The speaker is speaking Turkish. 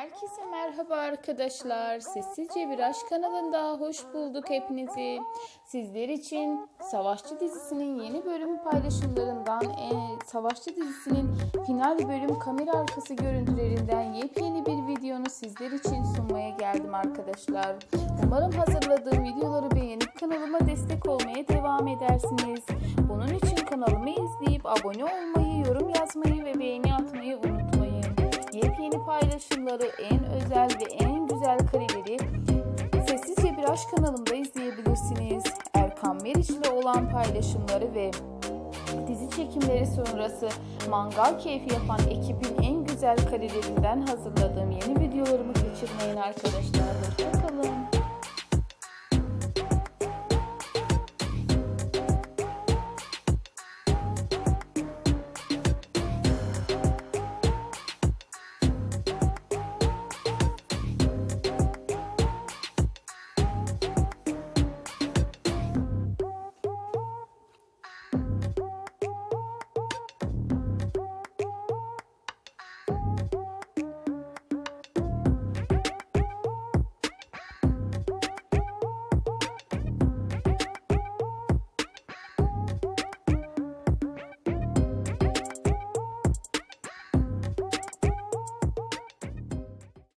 Herkese merhaba arkadaşlar. Sessizce Bir Aşk kanalında hoş bulduk hepinizi. Sizler için Savaşçı dizisinin yeni bölüm paylaşımlarından, e, Savaşçı dizisinin final bölüm kamera arkası görüntülerinden yepyeni bir videonu sizler için sunmaya geldim arkadaşlar. Umarım hazırladığım videoları beğenip kanalıma destek olmaya devam edersiniz. Bunun için kanalımı izleyip abone olmayı, yorum yazmayı ve beğeni paylaşımları, en özel ve en güzel kareleri Sessizce Bir Aşk kanalımda izleyebilirsiniz. Erkan Meriç ile olan paylaşımları ve dizi çekimleri sonrası mangal keyfi yapan ekibin en güzel karelerinden hazırladığım yeni videolarımı kaçırmayın arkadaşlar.